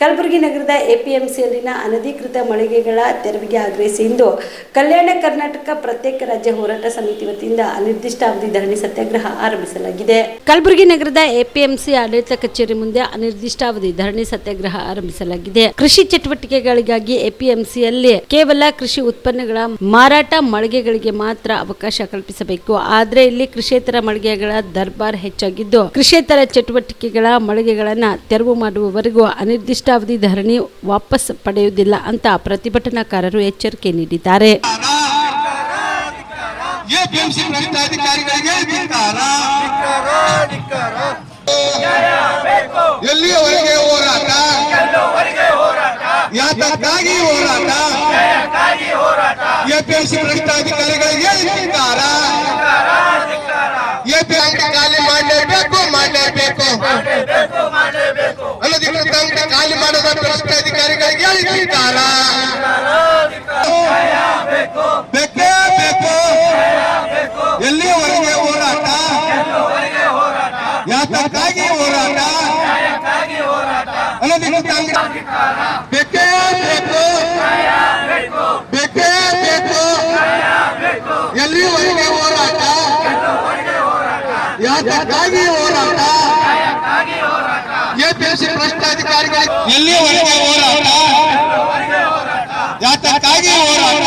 ಕಲಬುರಗಿ ನಗರದ ಎಪಿಎಂಸಿಯಲ್ಲಿನ ಅನಧಿಕೃತ ಮಳಿಗೆಗಳ ತೆರವಿಗೆ ಆಗ್ರಹಿಸಿ ಇಂದು ಕಲ್ಯಾಣ ಕರ್ನಾಟಕ ಪ್ರತ್ಯೇಕ ರಾಜ್ಯ ಹೋರಾಟ ಸಮಿತಿ ವತಿಯಿಂದ ಅನಿರ್ದಿಷ್ಟಾವಧಿ ಧರಣಿ ಸತ್ಯಾಗ್ರಹ ಆರಂಭಿಸಲಾಗಿದೆ. ಕಲಬುರಗಿ ನಗರದ ಎಪಿಎಂಸಿ ಆಡಳಿತ ಕಚೇರಿ ಮುಂದೆ ಅನಿರ್ದಿಷ್ಟಾವಧಿ ಧರಣಿ ಸತ್ಯಾಗ್ರಹ ಆರಂಭಿಸಲಾಗಿದೆ. ಕೃಷಿ ಚಟುವಟಿಕೆಗಳಿಗಾಗಿ ಎಪಿಎಂಸಿಯಲ್ಲಿ ಕೇವಲ ಕೃಷಿ ಉತ್ಪನ್ನಗಳ ಮಾರಾಟ ಮಳಿಗೆಗಳಿಗೆ ಮಾತ್ರ ಅವಕಾಶ ಕಲ್ಪಿಸಬೇಕು. ಆದರೆ ಇಲ್ಲಿ ಕೃಷಿಯೇತರ ಮಳಿಗೆಗಳ ದರ್ಬಾರ್ ಹೆಚ್ಚಾಗಿದ್ದು, ಕೃಷಿಯೇತರ ಚಟುವಟಿಕೆಗಳ ಮಳಿಗೆಗಳನ್ನು ತೆರವು ಮಾಡುವವರೆಗೂ ಅನಿರ್ದಿಷ್ಟಾವಧಿ ಧರಣಿ ವಾಪಸ್ ಪಡೆಯುವುದಿಲ್ಲ ಅಂತ ಪ್ರತಿಭಟನಾಕಾರರು ಎಚ್ಚರಿಕೆ ನೀಡಿದ್ದಾರೆ. ಎಪಿಎಂಸಿ ಭ್ರಷ್ಟಾಧಿಕಾರಿಗಳಿಗೆ ಖಾಲಿ ಎಲ್ಲಿಯವರೆಗೆ ಹೋರಾಟ ಯಾತಕ್ಕಾಗಿ ಹೋರಾಟ ಎಪಿಎಂಸಿ ಭ್ರಷ್ಟಾಧಿಕಾರಿಗಳಿಗೆ ಧಿಕ್ಕಾರ ಎಪಿಎಂಸಿ ಖಾಲಿ ಮಾಡಲೇಬೇಕು ಮಾಡಲೇಬೇಕು ಅನಧಿಕೃತ ಅಂಗಡಿ ಖಾಲಿ ಮಾಡದ ಧಿಕ್ಕಾರ ಬೇಕೇ ಬೇಕು ಎಲ್ಲಿವರೆಗೆ ಹೋರಾಟ? ಯಾತಕ್ಕಾಗಿ ಹೋರಾಟ? ಅಂಗಡಿ ಬೇಕೇ ಬೇಕು ಬೇಕೇ ಬೇಕು ಎಲ್ಲಿವರೆಗೆ ಹೋರಾಟ? ಯಾತಕ್ಕಾಗಿ ಹೋರಾಟ? ಎಪಿಎಂಸಿ ಭ್ರಷ್ಟಾಧಿಕಾರಿಗಳಿಗೆ ಎಲ್ಲಿವರೆಗೆ ಹೋರಾಟ ಯಾತಕ್ಕಾಗಿ ಹೋರಾಟ